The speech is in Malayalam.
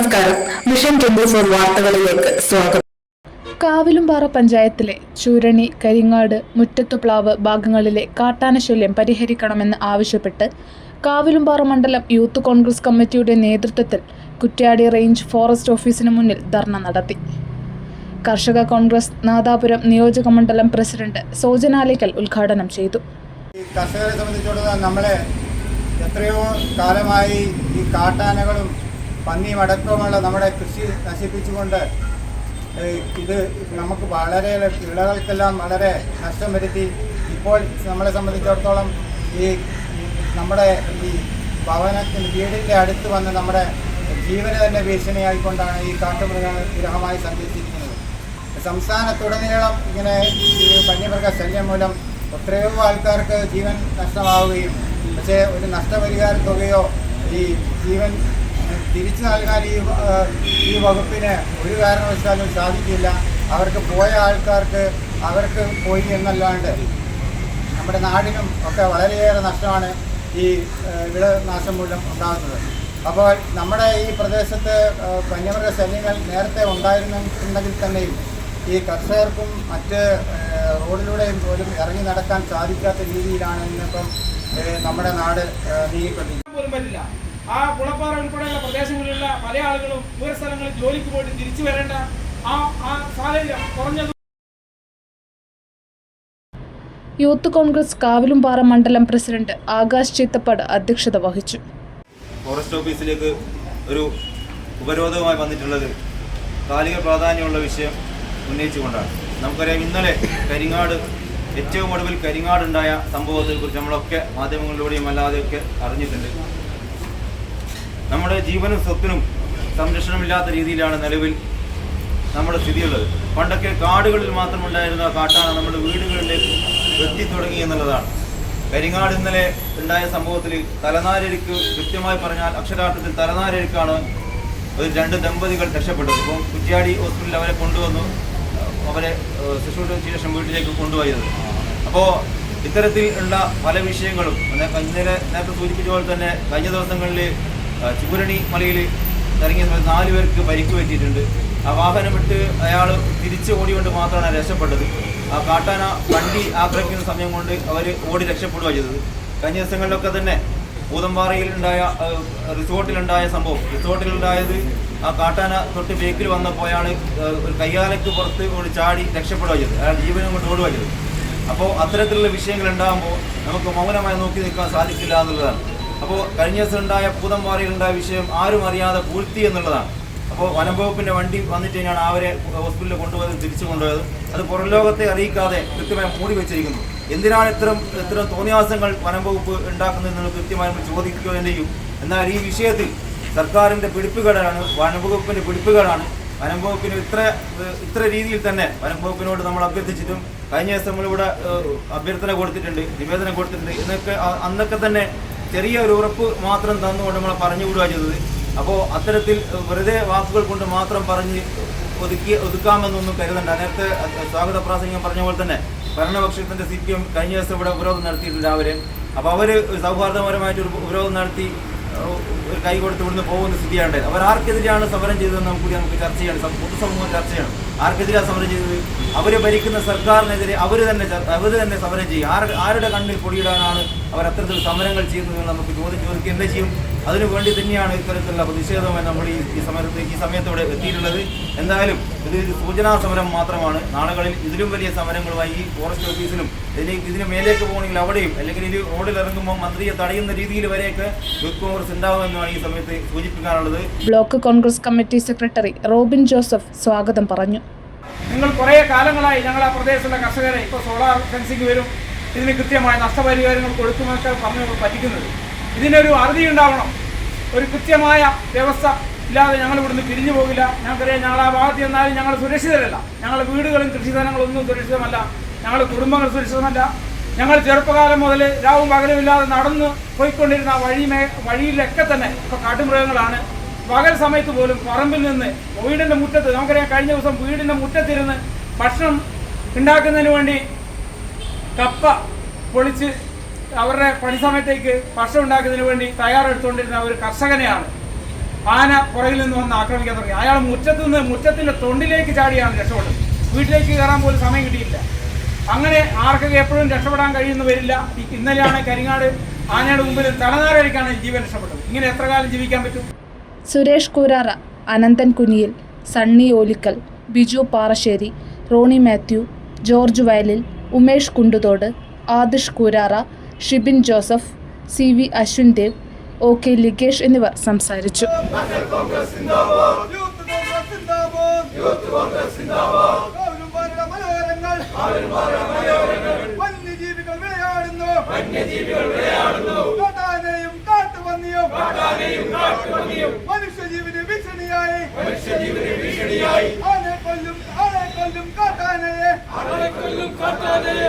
നമസ്കാരം. മിഷൻ ട്വന്റി ഫോർ വാർത്തകളിലേക്ക് സ്വാഗതം. കാവിലുംപാറ പഞ്ചായത്തിലെ ചൂരണി കരിങ്ങാട് മുറ്റത്തുപ്ലാവ് ഭാഗങ്ങളിലെ കാട്ടാനശല്യം പരിഹരിക്കണമെന്ന് ആവശ്യപ്പെട്ട് കാവിലുംപാറ മണ്ഡലം യൂത്ത് കോൺഗ്രസ് കമ്മിറ്റിയുടെ നേതൃത്വത്തിൽ കുറ്റ്യാടി റേഞ്ച് ഫോറസ്റ്റ് ഓഫീസിന് മുന്നിൽ ധർണ നടത്തി. കർഷക കോൺഗ്രസ് നാദാപുരം നിയോജക മണ്ഡലം പ്രസിഡന്റ് സോജനാലിക്കൽ ഉദ്ഘാടനം ചെയ്തു. കർഷകരെ സംബന്ധിച്ചിടത്തോളം നമ്മളെ എത്രയോ കാലമായി ഈ കാട്ടാനകളും പന്നിയും അടക്കമുള്ള നമ്മുടെ കൃഷി നശിപ്പിച്ചുകൊണ്ട് ഇത് നമുക്ക് വളരെ വിളകൾക്കെല്ലാം വളരെ നഷ്ടം വരുത്തി. ഇപ്പോൾ നമ്മളെ സംബന്ധിച്ചിടത്തോളം ഈ നമ്മുടെ ഈ ഭവനത്തിന് വീടിന്റെ അടുത്ത് വന്ന് നമ്മുടെ ജീവന് തന്നെ ഭീഷണിയായിക്കൊണ്ടാണ് ഈ കാട്ടുമൃഗങ്ങൾ വിരഹമായി സഞ്ചരിച്ചിരിക്കുന്നത്. സംസ്ഥാനത്തുടനീളം ഇങ്ങനെ ഈ വന്യമൃഗ ശല്യം മൂലം എത്രയോ ആൾക്കാർക്ക് ജീവൻ നഷ്ടമാവുകയും പക്ഷേ ഒരു നഷ്ടപരിഹാര തുകയോ ഈ ജീവൻ തിരിച്ചു നൽകാൻ ഈ ഈ വകുപ്പിന് ഒരു കാരണവശാലും സാധിക്കില്ല. അവർക്ക് പോയ ആൾക്കാർക്ക് അവർക്ക് പോയി എന്നല്ലാണ്ട് നമ്മുടെ നാടിനും ഒക്കെ വളരെയേറെ നഷ്ടമാണ് ഈ വിള വിളനാശം മൂലം ഉണ്ടാകുന്നത്. അപ്പോൾ നമ്മുടെ ഈ പ്രദേശത്ത് വന്യമൃഗ ശല്യങ്ങൾ നേരത്തെ ഉണ്ടായിരുന്നുണ്ടെങ്കിൽ തന്നെയും ഈ കർഷകർക്കും മറ്റ് റോഡിലൂടെയും പോലും ഇറങ്ങി നടക്കാൻ സാധിക്കാത്ത രീതിയിലാണ് ഇന്നിപ്പം നമ്മുടെ നാട് നീങ്ങിക്കൊണ്ടിരിക്കുന്നത്. ആ കുളപ്പാറ പ്രദേശങ്ങളിലുള്ള പല ആളുകളും ദൂരസ്ഥലങ്ങളിൽ ജോലിക്ക് പോയിട്ട് തിരിച്ചു വരേണ്ട ആ ആ സാഹചര്യം കുറഞ്ഞത് യൂത്ത് കോൺഗ്രസ് കാവിലുംപാറ മണ്ഡലം പ്രസിഡന്റ് ആകാശ് ചീത്തപ്പാട് അധ്യക്ഷത വഹിച്ചു. ഫോറസ്റ്റ് ഓഫീസിലേക്ക് ഒരു ഉപരോധവുമായി വന്നിട്ടുള്ളത് കാലിക പ്രാധാന്യമുള്ള വിഷയം ഉന്നയിച്ചുകൊണ്ടാണ്. നമുക്കറിയാം ഇന്നലെ കരിങ്ങാട് ഏറ്റവും ഒടുവിൽ കരിങ്ങാടുണ്ടായ സംഭവത്തെ കുറിച്ച് നമ്മളൊക്കെ മാധ്യമങ്ങളിലൂടെയും അല്ലാതെയൊക്കെ അറിഞ്ഞിട്ടുണ്ട്. നമ്മുടെ ജീവനും സ്വത്തിനും സംരക്ഷണമില്ലാത്ത രീതിയിലാണ് നിലവിൽ നമ്മുടെ സ്ഥിതിയുള്ളത്. പണ്ടൊക്കെ കാടുകളിൽ മാത്രമുണ്ടായിരുന്ന കാട്ടാണ് നമ്മുടെ വീടുകളിലേക്ക് എത്തി തുടങ്ങി എന്നുള്ളതാണ്. കരിങ്ങാട് ഇന്നലെ ഉണ്ടായ സംഭവത്തിൽ തലനാരരിക്ക് കൃത്യമായി പറഞ്ഞാൽ അക്ഷരാർത്ഥത്തിൽ തലനാരരിക്കാണ് ഒരു രണ്ട് ദമ്പതികൾ രക്ഷപ്പെട്ടത്. ഇപ്പോൾ കുറ്റ്യാടി ഹോസ്പിറ്റലിൽ അവരെ കൊണ്ടുവന്നു. അവരെ ശുശ്രൂഷയ്ക്ക് ശേഷം വീട്ടിലേക്ക് കൊണ്ടുപോയത്. അപ്പോൾ ഇത്തരത്തിൽ ഉള്ള പല വിഷയങ്ങളും ഇന്നലെ നേരത്തെ സൂചിപ്പിച്ച പോലെ തന്നെ കഴിഞ്ഞ ദിവസങ്ങളിൽ ചുരണി മലയിൽ ഇറങ്ങിയ സമയത്ത് നാല് പേർക്ക് പരിക്ക് പറ്റിയിട്ടുണ്ട്. ആ വാഹനം വിട്ട് അയാൾ തിരിച്ച് ഓടിക്കൊണ്ട് മാത്രമാണ് രക്ഷപ്പെട്ടത്. ആ കാട്ടാന വണ്ടി ആക്രമിക്കുന്ന സമയം കൊണ്ട് അവർ ഓടി രക്ഷപ്പെടുക ചെയ്തത്. കഴിഞ്ഞ ദിവസങ്ങളിലൊക്കെ തന്നെ ഏഹ്, റിസോർട്ടിലുണ്ടായ സംഭവം. റിസോർട്ടിലുണ്ടായത് ആ കാട്ടാന തൊട്ട് ബേക്കിൽ വന്നപ്പോൾ അയാൾ ഒരു കയ്യാലയ്ക്ക് പുറത്ത് കൊണ്ട് ചാടി രക്ഷപ്പെടുക ചെയ്തത്. അയാൾ ജീവനും കൊണ്ട് ഓടുക ചെയ്തത്. അപ്പോൾ അത്തരത്തിലുള്ള വിഷയങ്ങൾ ഉണ്ടാകുമ്പോൾ നമുക്ക് മൗനമായി നോക്കി നിൽക്കാൻ സാധിക്കില്ല എന്നുള്ളതാണ്. അപ്പോൾ കഴിഞ്ഞ ദിവസം ഉണ്ടായ ഭൂതം ഉണ്ടായ വിഷയം ആരും അറിയാതെ പൂഴ്ത്തി എന്നുള്ളതാണ്. അപ്പോൾ വനം വകുപ്പിന്റെ വണ്ടി വന്നിട്ട് അവരെ ഹോസ്പിറ്റലിൽ കൊണ്ടുപോയത് തിരിച്ചു കൊണ്ടുപോയത്. അത് പുറം ലോകത്തെ അറിയിക്കാതെ കൃത്യമായി മൂടി വെച്ചിരിക്കുന്നു. എന്തിനാണ് ഇത്തരം ഇത്തരം തോന്നിയാസങ്ങൾ വനം വകുപ്പ് ഉണ്ടാക്കുന്നതെന്ന് കൃത്യമായി ചോദിക്കുകയും ചെയ്യും എന്നാൽ ഈ വിഷയത്തിൽ സർക്കാരിന്റെ പിടിപ്പുകേടാണ് വനംവകുപ്പിന്റെ പിടിപ്പുകേടാണ്. വനംവകുപ്പിന് ഇത്ര ഇത്ര രീതിയിൽ തന്നെ വനംവകുപ്പിനോട് നമ്മൾ അഭ്യർത്ഥിച്ചിട്ടും കഴിഞ്ഞ ദിവസം നമ്മളിവിടെ അഭ്യർത്ഥന കൊടുത്തിട്ടുണ്ട് നിവേദനം കൊടുത്തിട്ടുണ്ട്. എന്നൊക്കെ അന്നൊക്കെ തന്നെ ചെറിയ ഒരു ഉറപ്പ് മാത്രം തന്നുകൊണ്ട് നമ്മളെ പറഞ്ഞു വിടുക ചെയ്തത്. അപ്പോൾ അത്തരത്തിൽ വെറുതെ വാക്കുകൾ കൊണ്ട് മാത്രം പറഞ്ഞ് ഒതുക്കി ഒതുക്കാമെന്നൊന്നും കരുതണ്ട. നേരത്തെ സ്വാഗത പ്രാസംഗം പറഞ്ഞ പോലെ തന്നെ ഭരണപക്ഷത്തിന്റെ സി പി എം കഴിഞ്ഞ ദിവസം ഇവിടെ ഉപരോധം നടത്തിയിട്ടുണ്ട് രാവിലെ. അപ്പോൾ അവർ സൗഹാർദ്ദപരമായിട്ട് ഒരു ഉപരോധം നടത്തി ഒരു കൈ കൊടുത്ത് ഇവിടുന്ന് പോകുന്ന സ്ഥിതിയാണ് അവർ ആർക്കെതിരെയാണ് സമരം ചെയ്തതെന്ന് നമുക്ക് കൂടി നമുക്ക് ചർച്ച ചെയ്യണം. പൊതുസമൂഹം ചർച്ച ചെയ്യണം. ആർക്കെതിരെയാണ് സമരം ചെയ്തത്? അവരെ ഭരിക്കുന്ന സർക്കാരിനെതിരെ അവർ തന്നെ അവർ തന്നെ സമരം ചെയ്യും. ആർ ആരുടെ കണ്ണിൽ പൊടിയിടാനാണ് അവർ അത്തരത്തിൽ സമരങ്ങൾ ചെയ്യുന്നത് നമുക്ക് ചോദിച്ചു ചോദിക്കുക എന്താ ചെയ്യും? അതിനു വേണ്ടി തന്നെയാണ് ഇത്തരത്തിലുള്ള പ്രതിഷേധമായി നമ്മൾ ഈ ഈ സമരത്ത് ഈ സമയത്ത് ഇവിടെ എത്തിയിട്ടുള്ളത്. എന്തായാലും ഇത് സൂചനാ സമരം മാത്രമാണ്. നാളുകളിൽ ഇതിലും വലിയ സമരങ്ങളുമായി ഈ ഫോറസ്റ്റ് ഓഫീസിലും ഇതിലേക്ക് ഇതിന് മേലേക്ക് പോകണമെങ്കിൽ അവിടെയും അല്ലെങ്കിൽ ഇത് റോഡിൽ ഇറങ്ങുമ്പോൾ മന്ത്രിയെ തടയുന്ന രീതിയിൽ വരെയൊക്കെ യൂത്ത് കോൺഗ്രസ് ഉണ്ടാവുമെന്നാണ് ഈ സമയത്ത് സൂചിപ്പിക്കാനുള്ളത്. Block Congress committee secretary Robin Joseph സ്വാഗതം പറഞ്ഞു. നിങ്ങൾ കുറേ കാലങ്ങളായി ഞങ്ങൾ ആ പ്രദേശത്തുള്ള കർഷകരെ ഇപ്പോൾ സോളാർ ഫെൻസിങ് വരും. ഇതിന് കൃത്യമായ നഷ്ടപരിഹാരങ്ങൾ കൊടുക്കുമെന്നൊക്കെ പറഞ്ഞ് നമ്മൾ പറ്റിക്കുന്നത്. ഇതിനൊരു അറുതി ഉണ്ടാവണം. ഒരു കൃത്യമായ വ്യവസ്ഥ ഇല്ലാതെ ഞങ്ങൾ ഇവിടുന്ന് പിരിഞ്ഞു പോകില്ല. ഞങ്ങൾക്കറിയാം ഞങ്ങൾ ആ ഭാഗത്ത് ചെന്നാലും ഞങ്ങൾ സുരക്ഷിതരല്ല. ഞങ്ങളുടെ വീടുകളും കൃഷിസ്ഥലങ്ങളൊന്നും സുരക്ഷിതമല്ല. ഞങ്ങളുടെ കുടുംബങ്ങൾ സുരക്ഷിതമല്ല. ഞങ്ങൾ ചെറുപ്പകാലം മുതൽ രാവും പകലും ഇല്ലാതെ നടന്ന് പോയിക്കൊണ്ടിരുന്ന വഴി വഴിയിലൊക്കെ തന്നെ ഇപ്പോൾ കാട്ടുമൃഗങ്ങളാണ്. പകൽ സമയത്ത് പോലും പറമ്പിൽ നിന്ന് വീടിന്റെ മുറ്റത്ത് നമുക്കറിയാം കഴിഞ്ഞ ദിവസം വീടിന്റെ മുറ്റത്തിരുന്ന് ഭക്ഷണം ഉണ്ടാക്കുന്നതിന് വേണ്ടി കപ്പ പൊളിച്ച് അവരുടെ പണി സമയത്തേക്ക് ഭക്ഷണം ഉണ്ടാക്കുന്നതിന് വേണ്ടി തയ്യാറെടുത്തുകൊണ്ടിരുന്ന ഒരു കർഷകനെയാണ് ആന പുറകിൽ നിന്ന് വന്ന് ആക്രമിക്കാൻ തുടങ്ങി. അയാൾ മുറ്റത്ത് നിന്ന് മുറ്റത്തിന്റെ തൊണ്ടിലേക്ക് ചാടിയാണ് രക്ഷപ്പെട്ടത്. വീട്ടിലേക്ക് കയറാൻ പോലും സമയം കിട്ടിയില്ല. അങ്ങനെ ആർക്കൊക്കെ എപ്പോഴും രക്ഷപ്പെടാൻ കഴിയുന്നു വരില്ല ഇന്നലെയാണ് കരിങ്ങാട് ആനയുടെ മുമ്പിൽ തലനാരഴിക്കാണ് ജീവൻ രക്ഷപ്പെട്ടത്. ഇങ്ങനെ എത്ര കാലം ജീവിക്കാൻ പറ്റും? Suresh Kurara Ananthan Kuniyil Sunny Olikkal Biju Parassery Roni Mathew George Vayalil Umesh Kundutode Adish Kurara Shibin Joseph C V Ashwin Dev O K Ligesh എന്നിവർ സംസാരിച്ചു. ആയി ആനെ കൊല്ലും ആനെ കൊല്ലും കാട്ടാനയെ. ആനെ കൊല്ലും കാട്ടാനയെ.